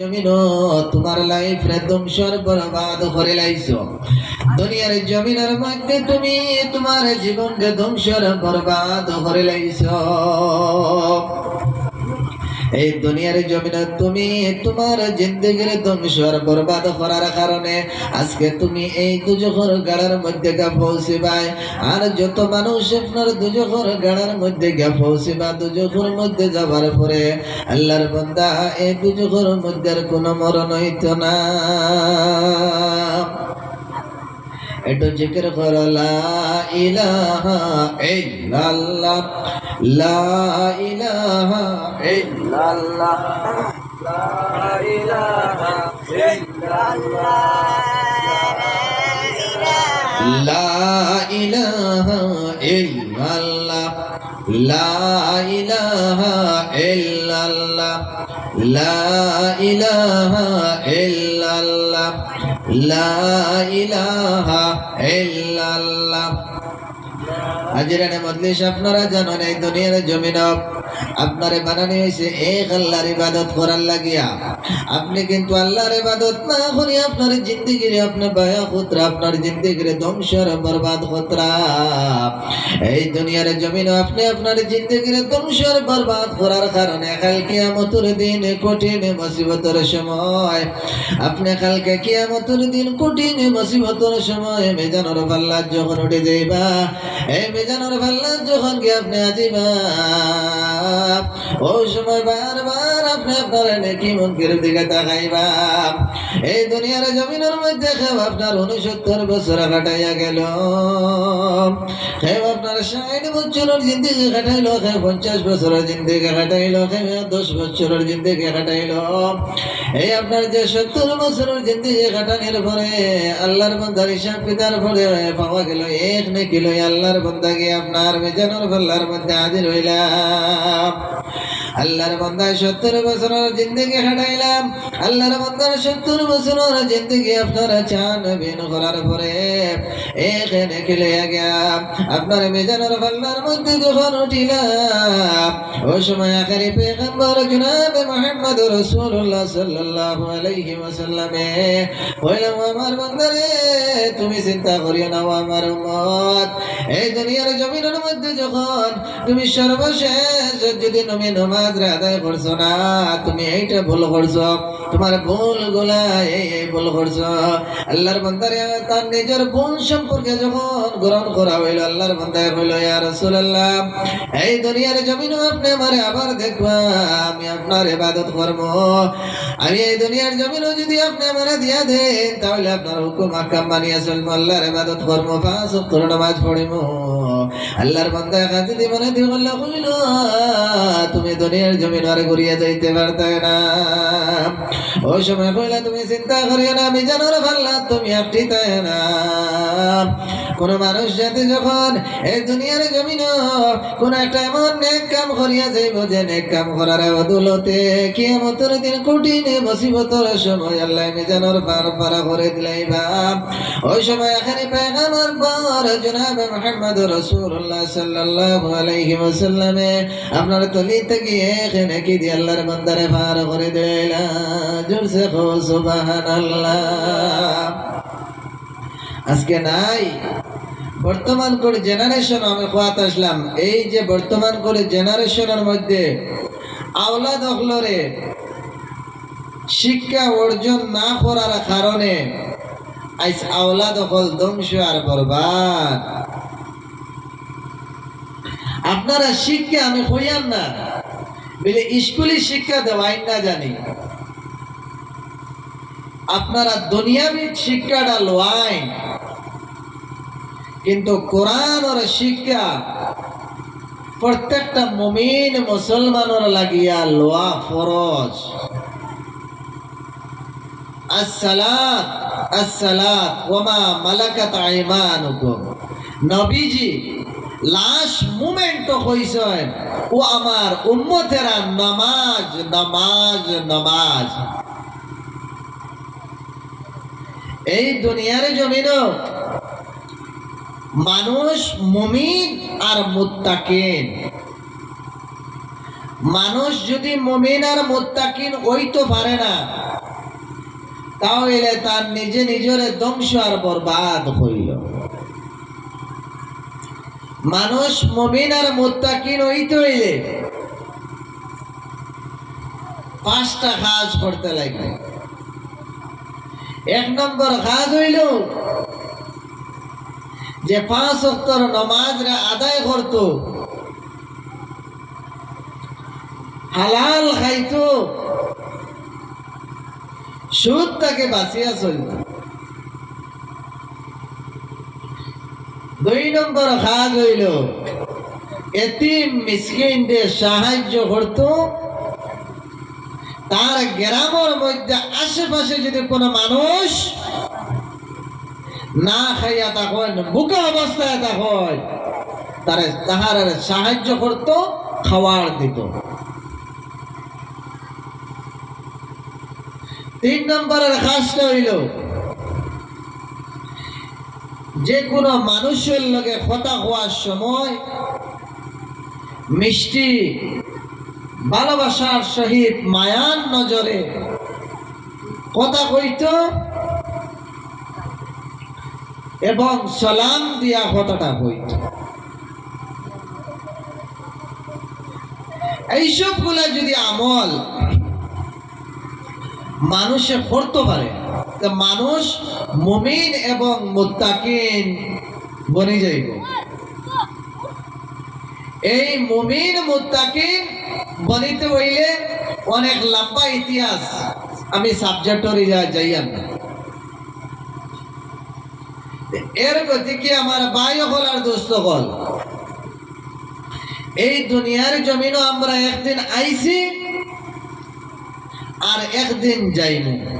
জমিন তোমার লাইফ রে ধ্বংসর বরবাদ করে লাইছো। দুনিয়ার জমিনের মধ্যে তুমি তোমার জীবনকে ধ্বংসর বরবাদ করে লাইছো। এই দুনিয়ার জমিনে তুমি তোমার জিন্দগির ধ্বংসর বরবাদ করার কারণে আজকে তুমি এই দুজখর গাড়ার মধ্যে গা পৌঁছিবাই আর যত মানুষ আপনার দুজখর গাড়ার মধ্যে গা পৌঁছিবা দুজখর মধ্যে যাবার পরে আল্লাহর বান্দা এই দুজখর মধ্যে কোনো মরণ হইত না। একটু জিকির করো, লা ইলাহা ইল্লাল্লাহ, লা ইলাহা ইল্লাল্লাহ, লা ইলাহা লা ইলাহা ইল্লাল্লাহ, লা ইলাহা ইল্লাল্লাহ, লা ইলাহা ইলাহা ইল্লাল্লাহ হাজিরানে আপনারা জানেন এই দুনিয়ার জমিন আপনারে বানানো হয়েছে এক আল্লাহর ইবাদত করার লাগিয়া। আপনি কিন্তু আল্লাহর ইবাদত না করি আপনার জিন্দিগিরে আপনি বায়া পুত্রা আপনার জিন্দিগিরে ধ্বংসর বরবাদ পুত্রা এই দুনিয়ার জমিন আপনি আপনার জিন্দিগিরে ধ্বংসর বরবাদ করার কারণে দিন কঠিন মুসিবতের সময়। আপনি কালকে দিন কঠিন মুসিবতের সময় মেজানোর পাল্লা যখন উঠে যাইবা, এই মেজানোর পাল্লা যখন কি আপনি আজিবা? ওই সময় বারবার আপনি আপনার নেকি মনকির দিকে তাকাইবা। এই দুনিয়ার জমিনের মধ্যে খেব আপনার উনসত্তর বছর কাটাইয়া গেল। খেব আপনার ষাট বছরের জিন্দিগি কাটাইল খেব পঞ্চাশ বছরের জিন্দিগি কাটাইল খেব দশ বছরের জিন্দিগি কাটাইল। এই আপনার যে সত্তর বছরের জিন্দিগি কাটানোর পরে আল্লাহর বন্ধার হিসাব পিতার পরে পাওয়া গেল, এক নাকি লই আল্লাহর বন্ধা গিয়ে আপনার মেজানোর ভাল্লার মধ্যে হাজির হইলাম। আল্লাহর বন্ধায় সত্তর বছরের জিন্দগি হাঁটাইলাম আল্লাহর বন্ধার সত্তর বছরের জিন্দগি আপনারা চান বিন করার পরে। এখানে খেলে গেলাম আপনার মেজানোর পাল্লার মধ্যে যখন উঠিলাম ওই সময় আকারি পেগম্বর জনাবে মোহাম্মদ রসুল্লাহ সাল্লাল্লাহু আলাইহি ওয়াসাল্লামে হইলাম আমার বন্দারে তুমি চিন্তা করিও না, ও আমার উম্মত। এই দুনিয়ার জমিনের মধ্যে যখন তুমি সর্বশেষ যদি তুমি নমাজ আদায় করছ না, তুমি এইটা ভুল করছ। তোমার ভুলগুলা এই এই ভুল করছ। আল্লাহর বন্দারে তার নিজের ভুল সম্পর্কে যখন গ্রহণ করা হইল, আল্লাহর বন্দায় হইল ইয়া রাসূলুল্লাহ, এই দুনিয়ার জমিন আপনি আমারে আবার দেখবা, আমি আপনার ইবাদত করব। আমি এই দুনিয়ার জমিনও যদি আপনি আমারে দিয়া দেন, তাহলে আপনার হুকুম আকাম মানিয়া চলবো, আল্লাহর ইবাদত করব, পাঁচ ওয়াক্ত নামাজ পড়িব আল্লাহর বান্দা কাছে দি মনে দি বলল তুমি দুনিয়ার জমিন আর ঘুরিয়ে যাইতে পারতে না। ওই সময় কইলা তুমি চিন্তা করিও না, আমি জানোর ভাল্লা তুমি একটি তাই না। কোন মানুষ যাতে যখন এই দুনিয়ার জমিন, কোন একটা এমন নেক কাম করিয়া যাইব যে নেক কাম করার বদলতে কিয়ামতের দিন কঠিন মুসিবতর সময় আল্লাহ মিজানোর পার পারা করে দিলাইবা ওই সময় এখানে পেগামার পর জনাবে মুহাম্মদ রাসূলুল্লাহ সাল্লাল্লাহু আলাইহি ওয়াসাল্লামে আপনার তলি থেকে এখানে কি দিয়ে আল্লাহর বান্দারে পার করে দিলা জোরসে আজকে নাই। বর্তমান করে জেনারেশন আমি খোয়াত আসলাম। এই যে বর্তমান করে জেনারেশনের মধ্যে আওলাদ অকলরে শিক্ষা অর্জন না করার কারণে আজ আওলাদ অকল ধ্বংস আর বরবাদ। আপনারা শিক্ষা আমি হইয়ান না। বলে স্কুলে শিক্ষা দেওয়াই না জানি। আপনারা দুনিয়াবি শিক্ষাটা লোয়াইন কিন্তু কোরআন ওর শিক্ষা প্রত্যেকটা মমিন মুসলমানের লাগিয়া লোয়া ফরজ। আসসালাত আসসালাত, ওমা মালাকাত আইমানুকুম। নবীজি লাস্ট মুমেন্ট হইছেন ও আমার উম্মতেরা, নামাজ নামাজ নামাজ। এই দুনিয়ার জমিনও মানুষ মুমিন আর মুত্তাকিন। মানুষ যদি মুমিন আর মুত্তাকিন ওই তো পারে না, তাহলে তার নিজে নিজের ধ্বংস আর বরবাদ হইল। মানুষ মমিন আর মোত্তাকিন হইতে হইলে পাঁচটা কাজ করতে লাগবে। এক নম্বর কাজ হইল যে পাঁচ অক্টর নমাজরা আদায় করত। হালাল খাইতো। সুদ তাকে বাঁচিয়া চলত। দুই নম্বর কাজ হইল এতিম মিসকিনদের সাহায্য করত। তার গ্রামের মধ্যে আশেপাশে যদি কোনো মানুষ না খাইয়া তখন বুকে অবস্থায় তখন, তার তাহার সাহায্য করত, খাওয়ার দিত। তিন নম্বরের কাজটা হইল যে কোনো মানুষের লগে কথা হওয়ার সময় মিষ্টি ভালোবাসার সহিত মায়ার নজরে কথা কইত এবং সালাম দিয়া কথাটা কইত। এইসবগুলা যদি আমল মানুষে করতে পারে মানুষ মুমিন এবং মুত্তাকিন বনে যাইব। এই মুমিন, মুত্তাকিন বনিতে হইলে অনেক লম্বা ইতিহাস। আমি সাবজেক্টরে যাইয়াম না। এর গতিকে আমার বাই হল আর দোস্ত হল? এই দুনিয়ার জমিনও আমরা একদিন আইছি আর একদিন যাইমু।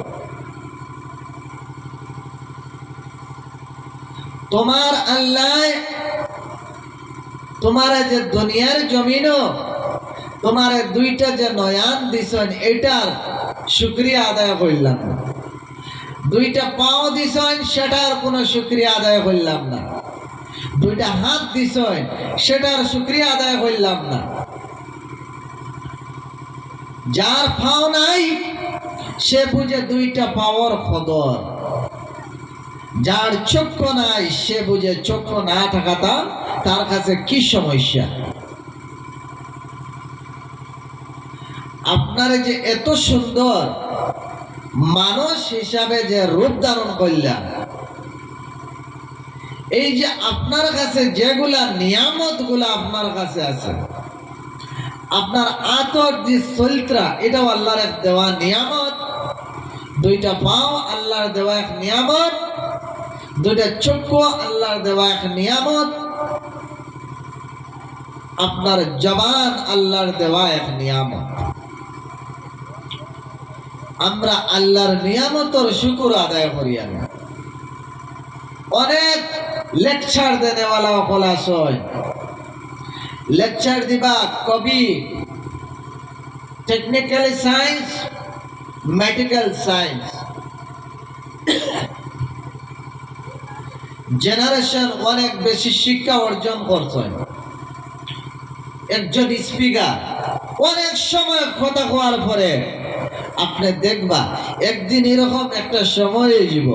তোমার আল্লাহ, তোমার যে দুনিয়ার জমিনও, তোমার দুইটা যে নয়ান দিছেন, এটার শুক্রিয়া আদায় করলাম না। দুইটা পাও দিছেন, সেটার কোনো শুক্রিয়া আদায় করলাম না। দুইটা হাত দিছেন, সেটার শুক্রিয়া আদায় করলাম না। যার পাও নাই, সে বুঝে দুইটা পাওয়ার খদর। যার চক্ষু নাই, সে বুঝে চক্ষু না থাকাটা তার কাছে কি সমস্যা? আপনার যে এত সুন্দর মানুষ হিসাবে যে রূপ ধারণ করলাম, এই যে আপনার কাছে যেগুলা নিয়ামতগুলা আপনার কাছে আছে, আপনার আতর যে চরিত্রা, এটাও আল্লাহর এক দেওয়া নিয়ামত, দুইটা পাও আল্লাহর দেওয়া এক নিয়ামত দুইটা চক্ষু, আল্লাহর দেওয়া এক নিয়ামত। আপনার জবান আল্লাহর দেওয়া এক নিয়ামত। আমরা আল্লাহর নিয়ামতর শুকুর আদায় করি আমি অনেক লেকচার দেনেওয়ালা পলাশয় লেকচার দিবা কবি technical science medical science generation অনেক বেশি শিক্ষা অর্জন করছেন। একজন স্পিকার অনেক সময় কথা কোয়ার পরে আপনি দেখবা, একদিন এরকম একটা সময় যাব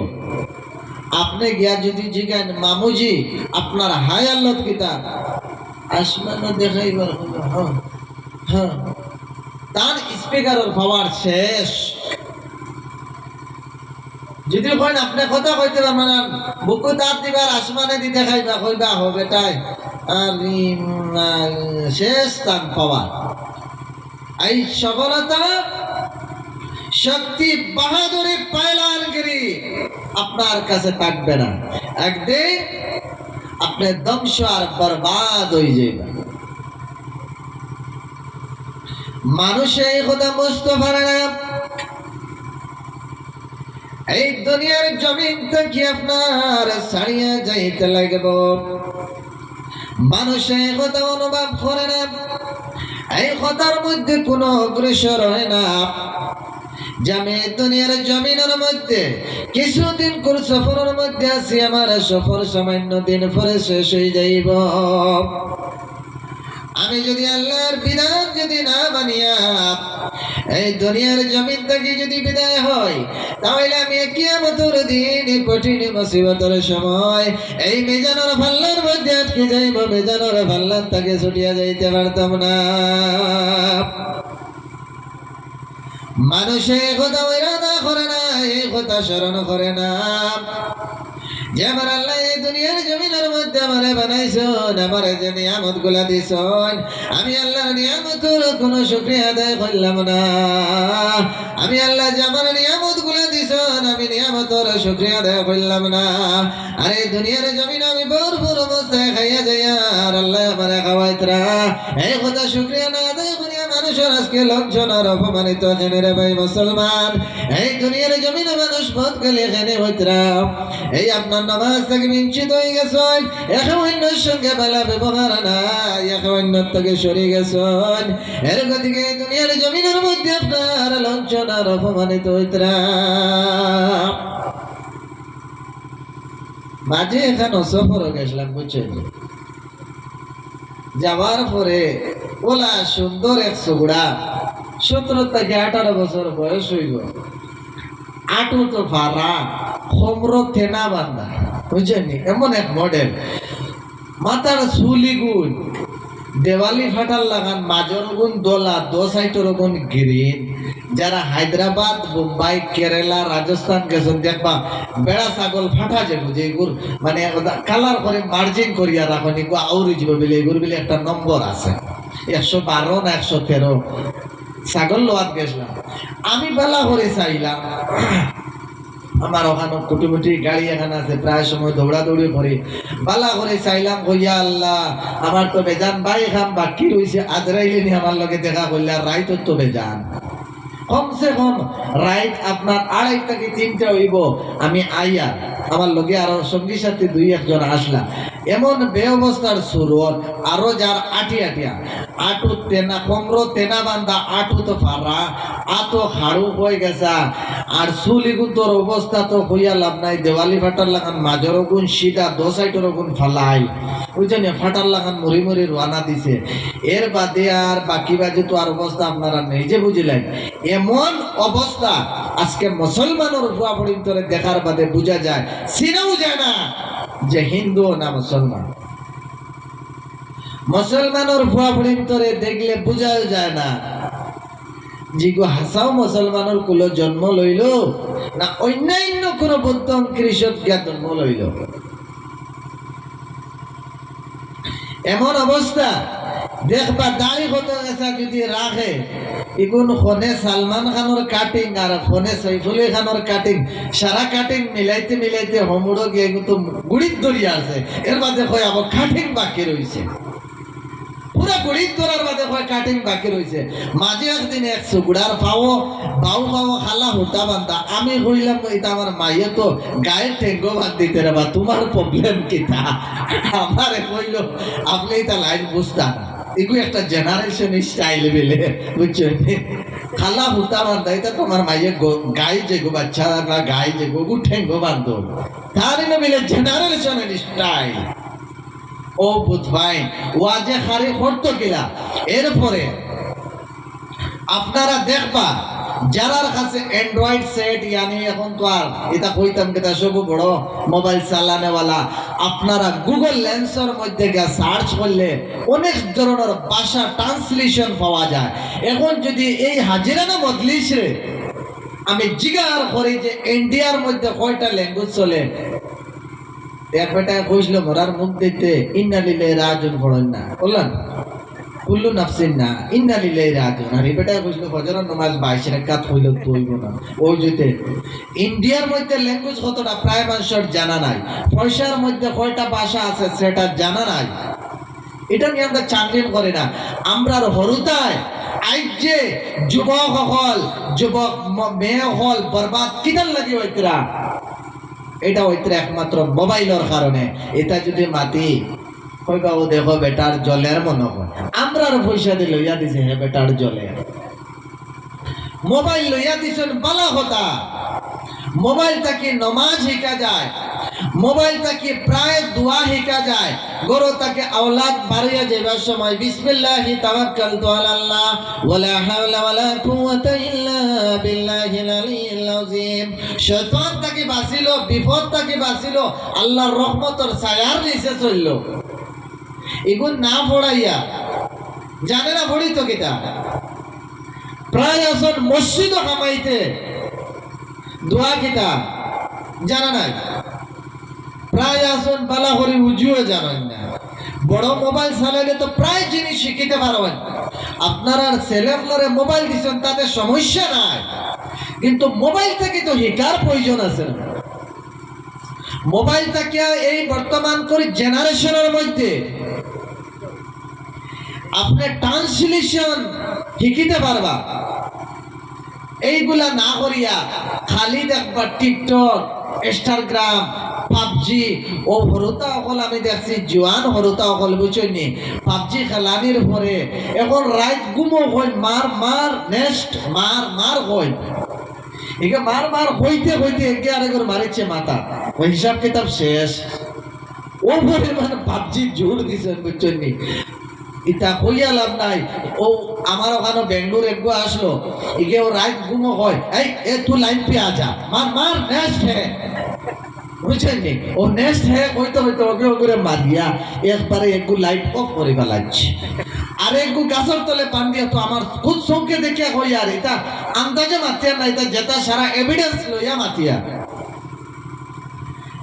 আপনি গিয়া যদি জিজ্ঞান মামুজি, আপনার হাই আল্লাহ কিতা? আসমানও দেখাইবার হ্যাঁ হ্যাঁ। তার স্পিকারের পাওয়ার শেষ। যদি কইন আপনি কথা কইতে পারবেন না। বুকু তার দিবার আসমানে দিতে খাইবা, কইবা হবে তাই আর শেষ তার পাওয়ার। এই সফলতা শক্তি বাহাদুরি পায়লানগিরি আপনার কাছে থাকবে না। একদিন আপনি ধ্বংস আর বরবাদ হয়ে যাবে মানুষে এই কথা বুঝতে পারে না। এই দুনিয়ার জমিন থেকে আপনার ছাড়িয়ে যাইতে লাগব। মানুষে কথা অনুভব করে না। এই কথার মধ্যে কোনো অগ্রসর হয় না। যে আমি দুনিয়ার জমিনের মধ্যে, কিছুদিন কোন সফরের মধ্যে আছি, আমার সফর সামান্য দিন পরে শেষ হয়ে যাইব। আমি যদি আল্লাহর বিধান যদি না মানিয়া এই দুনিয়ার জমিন থেকে যদি বিদায় হয়, তাহলে আমি কিয়ামতের দিন কঠিন মুসিবতের সময় এই মেজানোর ভাল্লার মধ্যে আটকে যাইব, মেজানোর ভাল্লার তাকে ছুটিয়া যাইতে পারতাম না। মানুষে কথা ইরাদা করে না, এই কথা স্মরণ করে না। যে আল্লাহ এই দুনিয়ার জমিনের মধ্যে আমারে বানাইছন, আমারে যে নিয়ামতগুলা দিছন, আমি আল্লাহর নিয়ামতের কোনো শুক্রিয়া আদায় করলাম না। আমি আল্লাহ যে আমার নিয়ামতগুলা আমি শুক্রিয়া আদায় করলাম না। দুনিয়ার জমিন আমি ভরপুর অবস্থায় খাইয়া যাই আর আল্লাহ আমারে খাওয়াইতরা এই কথা শুক্রিয়া না আদায় মানুষের আজকে লজ্জন আর অপমানিত এখানে রে ভাই মুসলমান। এই দুনিয়ার জমিনে মানুষ পথ গেলে এখানে হইতরা এই আপনার নামাজ থেকে বিঞ্চিত হয়ে গেছেন একে অন্যের সঙ্গে বেলা ব্যবহার নাই, একে অন্যর থেকে সরে গেছেন এর গতিকে দুনিয়ার জমিনের মধ্যে আপনার লঞ্চন আর অপমানিত হইতরা মাঝে এখানে সফর গেছিলাম, বুঝছেন? যাওয়ার পরে ওলা সুন্দর এক সুগুড়া। সতেরো থেকে আঠারো বছর বয়স হইব। আটু তো ফারা খমর থেনা বান্ধা। বুঝছেন এমন এক মডেল মাথার চুলি গুণ, দেওয়ালি ফাটার লাগান মাজর গুণ, দোলা দো সাইটের গুণ গ্রিন যারা হায়দ্রাবাদ, মুম্বাই, কেরালা, রাজস্থান গেছেন, দেখবা বেড়া ছাগল ফাটা যে এগুর। মানে কালার করে মার্জিন করিয়া রাখুন এগুলো আউরি যাব বলে, এগুর বলে একটা নম্বর আছে। একশো বারো না একশো তেরো। ছাগল লোয়াত গেছিলাম আমি বেলা করে চাইলাম, আমার ওখানে কুটুমুটি গাড়ি এখানে আছে, প্রায় সময় দৌড়াদৌড়ি করি বালা করে চাইলাম কইয়া আল্লাহ, আমার তো বেজান বাই খাম, বাকি রয়েছে আদরাইলে নি আমার লগে দেখা করলে, আর রাইত তো বেজান। কমসে কম রাইট আপনার আড়াই থেকে তিনটা হইব, আমি আইয়া, আমার লগে আরও সঙ্গী সাথে দুই একজন আসলাম। এমন বে অবস্থার সুরত আরও যার আটি আটিয়া আটু তেনা কমরো তেনা বান্ধা আটু তো ফারা, আতো হাড়ু হয়ে গেছা আর চুলিগুন তোর অবস্থা তো হইয়া লাভ নাই, দেওয়ালি ফাটার লাগান মাজর গুণ সিধা দো সাইডের গুণ ফালাই। বুঝছেন, ফাটার লাগান মরি মরি রানা দিছে। এর বাদে আর বাকি বাজে তো আর অবস্থা আপনারা নিজে বুঝলেন। এমন অবস্থা আজকে মুসলমানের ভুয়া পরিন্তরে দেখার বাদে বোঝা যায়, চিনাও যায় না। যে হিন্দু না মুসলমান। মুসলমানের ভুয়া ভিতরে দেখলে বোঝাও যায় না যিগু হাসাও মুসলমানের কুল জন্ম লইল, না অন্যান্য কোন বুদ্ধম কৃষক গিয়া জন্ম লইল। এমন অবস্থা দেখবা দাড়ি কত যদি রাখে সালমান কাটিং আর সৈফুল কাটিং সারা কাটিং মিলাইতে মিলাইতে হমুড়ো গিয়ে কিন্তু গুড়িত দরিয়া আছে। এর মাঝে কয় আবার কাটিং বাকি রয়েছে পুরা গড়িত ধরার বাদে কয় কাটিং বাকি রয়েছে মাঝে একদিন এক সুগুড়ার পাও বাউ পাও খালা হুটা বান্ধা আমি কইলাম এটা আমার মাইয়ে তো গায়ে ঠেঙ্গো বাদ দিতে রে বা তোমার প্রবলেম কি তা আমারে কইল, আপনি এটা লাইন বুঝতা না। এগুলো একটা জেনারেশন স্টাইল বেলে, বুঝছ? খালা হুতা বান্ধা, এটা তোমার মাইয়ে গো- যেগো যে গো যেগো না গো ঠেঙ্গো বান্ধ। তার মিলে জেনারেশন স্টাইল ও বুধবাই ওয়াজে খারে করতো কিলা? এরপরে আপনারা দেখবা যারার কাছে অ্যান্ড্রয়েড সেট ইয়ানি এখন তো আর এটা কইতাম কেটা সব বড় মোবাইল চালানেওয়ালা। আপনারা গুগল লেন্সের মধ্যে গিয়ে সার্চ করলে অনেক ধরনের ভাষা ট্রান্সলেশন পাওয়া যায়। এখন যদি এই হাজিরানা মজলিস রে, আমি জিগার করি যে ইন্ডিয়ার মধ্যে কয়টা ল্যাঙ্গুয়েজ চলে। এক বেটা কইছিল মরার মুখ দিতে ইন্নালিলে রাজন পড়েন না। বললেন? কুল্লু নাফসিন না রাজন আর কইছিল ফজর নামাজ না। ওই ইন্ডিয়ার মধ্যে ল্যাঙ্গুয়েজ কতটা প্রায় মানুষের জানা নাই। পয়সার মধ্যে কয়টা ভাষা আছে সেটা জানা নাই। এটা নিয়ে আমরা করি না। আমরা হরুতায় আইজ যুবক হল যুবক মেয়ে হল বরবাদ কিদার লাগি হইতরা এটা হইতরা একমাত্র মোবাইলের কারণে। এটা যদি মাতি কইবা ও দেখো বেটার জলের মনে হয় আর পয়সা দিয়ে লইয়া দিছে হে বেটার জলে। মোবাইল লইয়া দিছেন, বালা কথা মোবাইল থাকি নমাজ শিখা যায়? মোবাইল থাকি প্রায় দোয়া শিখা যায়? গরু তাকে আওলাদ বাড়িয়া যাবার সময়, বিসমিল্লাহি তাওয়াক্কালতু আলাল্লাহ, ওয়ালা হাওলা ওয়ালা কুওয়াতা ইল্লা বিল্লাহিল আলিয়্যিল আযীম। শয়তান তাকে বাঁচিল? বিপদ তাকে বাঁচিল? আল্লাহর রহমতের ছায়ার নিচে চলল। এগুন না পড়াইয়া জানে না পড়ি তো কিতা প্রায় আসন মসজিদ কামাইতে দোয়া কিতা জানা নাই। প্রায় আসন বালা করি উজুও জানেন না বড় মোবাইল চালাইলে তো প্রায় জিনিস শিখিতে পারবেন। আপনার আর ছেলেগুলোরে মোবাইল দিচ্ছেন তাতে সমস্যা নাই। কিন্তু মোবাইল থেকে তো শিকার প্রয়োজন আছে মোবাইল থেকে এই বর্তমান করে জেনারেশনের মধ্যে আপনি ট্রান্সলেশন শিখিতে পারবা। এইগুলা না করিয়া খালি দেখবা টিকটক, ইনস্টাগ্রাম, পাবজি, ও হরতা অকল আমি দেখছি, জোয়ান হরতা অকল, বুঝছনি পাবজি খেলানির পরে এখন রাত গুমো হই মার মার নেক্সট মার মার হই একে মার মার হইতে হইতে একে আরেকবার মারিছে মাথা। ওই হিসাব কিতাব শেষ। ও পরিমাণ পাবজি জোর দিছেন, বুঝছনি ইটা কইয়া লাভ নাই। ও আমার ওখানে বেঙ্গলোর একগো আসলো ইকে ও রাত ঘুমো হয়। এই, এ তুই লাইন পে আজা মার মার, নেক্সট হে। বুঝছেন নি? ও নেক্সট হে কইতে হইতে ওকে ওকে মারিয়া একবারে একগু লাইট অফ করে ফেলাচ্ছে আর একগু গাছের তলে পান দিয়া তো আমার খুদ চৌকে দেখিয়া কই আর এটা আন্দাজে মাতিয়া না এটা যেটা সারা এভিডেন্স লইয়া মাতিয়া।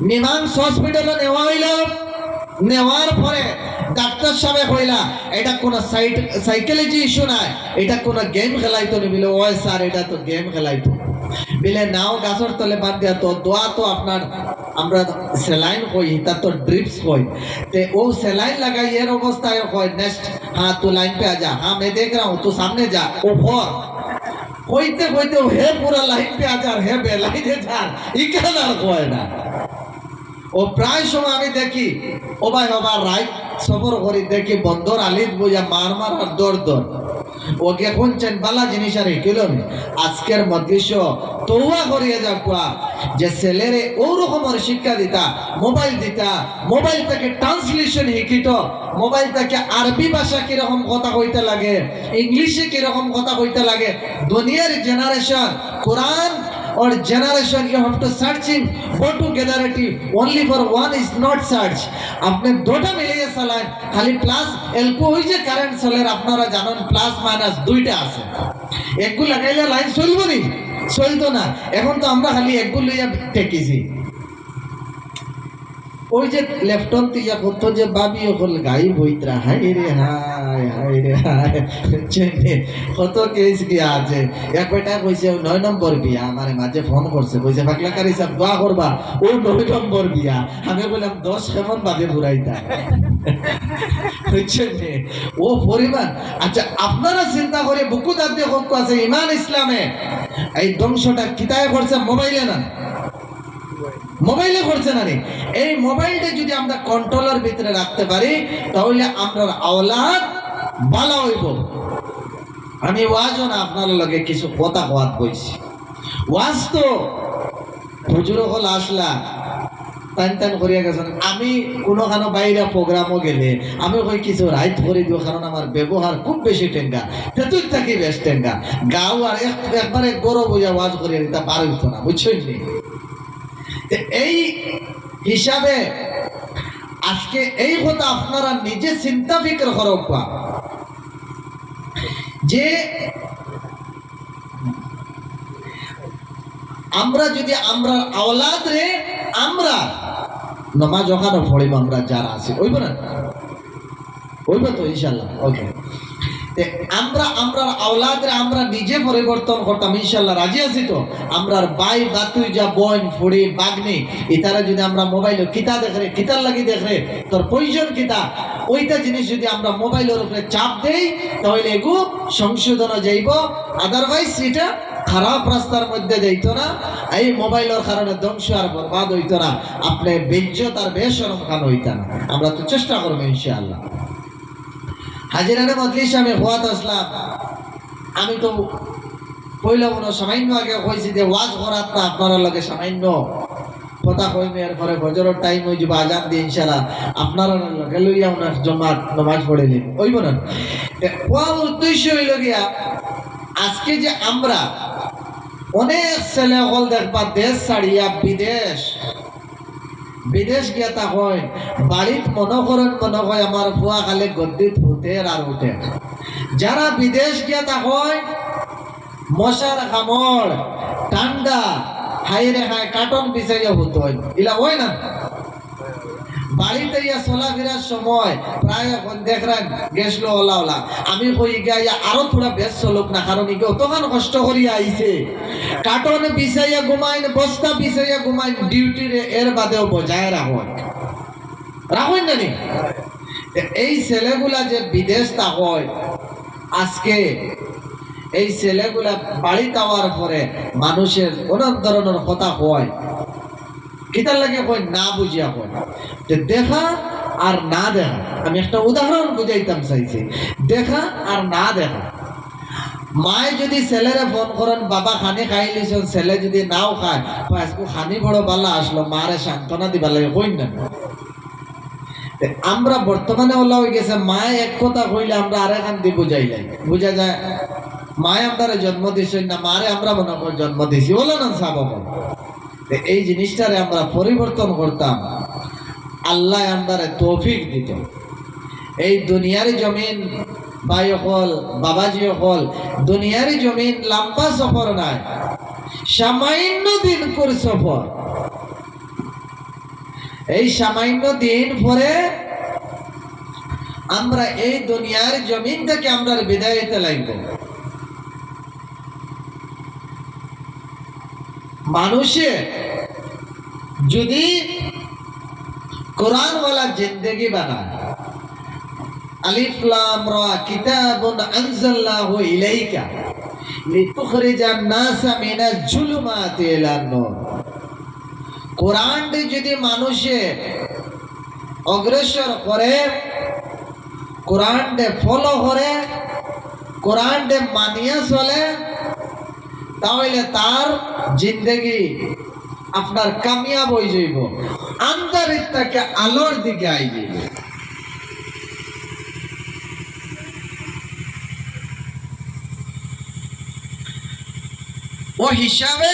নিমাংস হসপিটালে নেওয়া হইল। নেওয়ার পরে ডাক্তার সাহেব হইলা, এটা কোন সাইকোলজি ইস্যু না এটা কোন গেম খেলাইতো নি। বলে, ওই স্যার, এটা তো গেম খেলাইতো। বলে, নাও, গাছর তলে বাদ দিয়া, তো দোয়া তো আপনার, আমরা সেলাইন কই, তা তো ড্রিপস কই। তে ও সেলাইন লাগাই, এর অবস্থায় কই নেক্সট হ্যাঁ তু লাইন পে আজা হ্যাঁ মে দেখ রা হুঁ তু সামনে যা, ও ফর কইতে কইতে হে, পুরা লাইন পে আজার হে, বে লাইন লাইনে যার ইকান আর কয় না? ও প্রায় সময় আমি দেখি, ও ভাই বাবা রাইট সফর করি, দেখি বন্দর আলিত বুঝা মার মার আর দর দর ওকে শুনছেন, বালা জিনিস আর শিকিল আজকের মদৃশ্য তৌয়া করিয়ে যা কুয়া, যে ছেলেরে ও রকমের শিক্ষা দিতা, মোবাইল দিতা, মোবাইল থেকে ট্রান্সলেশন শিখিত মোবাইল থেকে আরবি ভাষা কীরকম কথা কইতে লাগে, ইংলিশে কীরকম কথা কইতে লাগে, দুনিয়ার generation, Quran or generation, you have to searching both togetherity only for one is not search. আপনি দুটা মিলিয়ে চালান খালি প্লাস এলকো হই যে কারেন্ট চলের আপনারা জানেন প্লাস মাইনাস দুইটা আছে একগু লাগাইলে লাইন চলব নি চলতো না এখন তো আমরা খালি একগু লইয়া টেকিছি ওই যে লেফটন তিয়া করতো যে, বাবি হল গাই বইতরা হাই রে হাই হাই রে হাই কত কেস কি আছে। এক বেটা কইছে নয় নম্বর বিয়া। আমার মাঝে ফোন করছে, কইছে পাকলাকারি সব দোয়া করবা। ও নয় নম্বর বিয়া। আমি বললাম, দশ কেমন বাদে ঘুরাইতা বুঝছেন? ও পরিমাণ আচ্ছা আপনারা চিন্তা করে বুকু দাদ্দে হক আছে ইমান ইসলামে। এই ধ্বংসটা কিতায় করছে মোবাইলে না? মোবাইলে করছে না রে। এই মোবাইলটা যদি আমরা কন্ট্রোলের ভিতরে রাখতে পারি, তাহলে আপনার আওলাদ বালা হইব। আমি ওয়াজও না, আপনার লগে কিছু কথা কোয়াত কইছি ওয়াজ তো হুজুর হল আসলা, টান টান করিয়া গেছেন। আমি কোনো কোনোখানো বাইরে প্রোগ্রামও গেলে, আমি কই কিছু রাইট করে দিও, কারণ আমার ব্যবহার খুব বেশি টেঙ্গা। তেতুই থাকি বেশ টেঙ্গা। গাও আর এক- একবারে গরম হইয়া ওয়াজ করিয়া দিতে পারিত না, বুঝছেন এই হিসাবে আজকে এই কথা আপনারা নিজে চিন্তা ফিক্র করক যে আমরা যদি আমরা আওলাদ রে, আমরা নমাজ ওখানে পড়িব, আমরা যারা আছি। ওইব না? ওইব তো ইনশাল্লাহ ওকে আমরা, আমরার আওলাদরে আমরা নিজে পরিবর্তন করতাম, ইনশাল্লাহ। রাজি আছি তো? আমরা বাই বাতুই যা বোন ফুড়ি বাগনি ইতারা যদি আমরা মোবাইলে কিতা দেখরে কিতার লাগি দেখরে তোর প্রয়োজন কিতা ওইটা জিনিস যদি আমরা মোবাইলের উপরে চাপ দেই, তাহলে এগু সংশোধন যাইব। আদারওয়াইজ এটা খারাপ রাস্তার মধ্যে যাইতো না। এই মোবাইলের কারণে ধ্বংস আর বরবাদ হইতো না। আপনি বেজ্জত আর বেসরম খান হইতা না। আমরা তো চেষ্টা করব, ইনশাআল্লাহ। হাজিরানে মজলিস আমি হওয়াত আসলাম। আমি তো কইলাম মনে সামান্য আগে কইছি যে ওয়াজ করাত না, আপনারা লগে সামান্য কথা কইমে এরপরে ফজরের টাইম হয়ে যাবে, আজান দিয়ে ইনশাল্লাহ আপনারা লগে লইয়া ওনার জমাত, নামাজ পড়ে ওইব না। কোয়ার উদ্দেশ্য হইল গিয়া, আজকে যে আমরা অনেক ছেলে হল দেখবা দেশ ছাড়িয়া বিদেশ বিদেশ গিয়া তা হয় বাড়িত মনে করেন মনে হয় আমার ভুয়া খালে গদ্দিত হুতের আর উঠে। যারা বিদেশ গিয়া তা হয় মশার কামড় ঠান্ডা হাইরে হাই কাটন বিছাইয়া হতো ইলা হয় না? বাড়িতে ইয়া চলাফেরার সময় প্রায় এখন দেখরান গেছলো ওলা ওলা। আমি কই গিয়া ইয়া আরও থোড়া বেশ চলুক না কারণ ইকে অতখান কষ্ট করিয়া আইছে কাটনে বিছাইয়া ঘুমাইন বস্তা বিছাইয়া ঘুমাইন ডিউটির এর বাদেও বজায় রাখুন রাখুন জানি? এই ছেলেগুলা যে বিদেশ তা হয় আজকে এই ছেলেগুলা বাড়ি যাওয়ার পরে মানুষের অনেক ধরনের কথা হয় কিতার লাগে কয়? না বুঝিয়া কয়। যে দেখা আর না দেখা। আমি একটা উদাহরণ বুঝাইতাম চাইছি। দেখা আর না দেখা। মায়ে যদি ছেলেরে ফোন করেন, বাবা, খানি খাই লিছন ছেলে যদি নাও খায় খানি বড় বালা আসলো, মারে সান্ত্বনা দিবা লাগে কই না? আমরা বর্তমানে ওলা হয়ে গেছে, মায়ে এক কথা কইলে আমরা আরে খান দিয়ে বুঝাই লাই। বুঝা যায়, মায়ে আমরা জন্ম দিছি না, মারে আমরা মনে জন্ম দিছি। বলো না সাব তে এই জিনিসটারে আমরা পরিবর্তন করতাম। আল্লাহ আমারে তৌফিক দিত এই দুনিয়ার জমিন ভাই হল, বাবাজি হল, দুনিয়ার জমিন লম্বা সফর নাই, সামান্য দিন কর সফর। এই সামান্য দিন পরে আমরা এই দুনিয়ার জমিন থেকে আমরা বিদায় হইতে লাগবো। মানুষে, যদি কোরআনওয়ালা জিন্দগি বানায়। আলিফ লাম রা, কিতাবুন আনজালনাহু ইলাইকা লিতুখরিজান নাসা মিনাজ জুলুমাতি ইলান নূর। যদি মানুষে অগ্রসর করে, কোরআনটে ফলো করে, কোরআনটে মানিয়া চলে, তাহলে তার জিন্দগি আপনার কামিয়াব হয়ে যাইব। আন্দারিত তাকে আলোর দিকে আইবে ও হিসাবে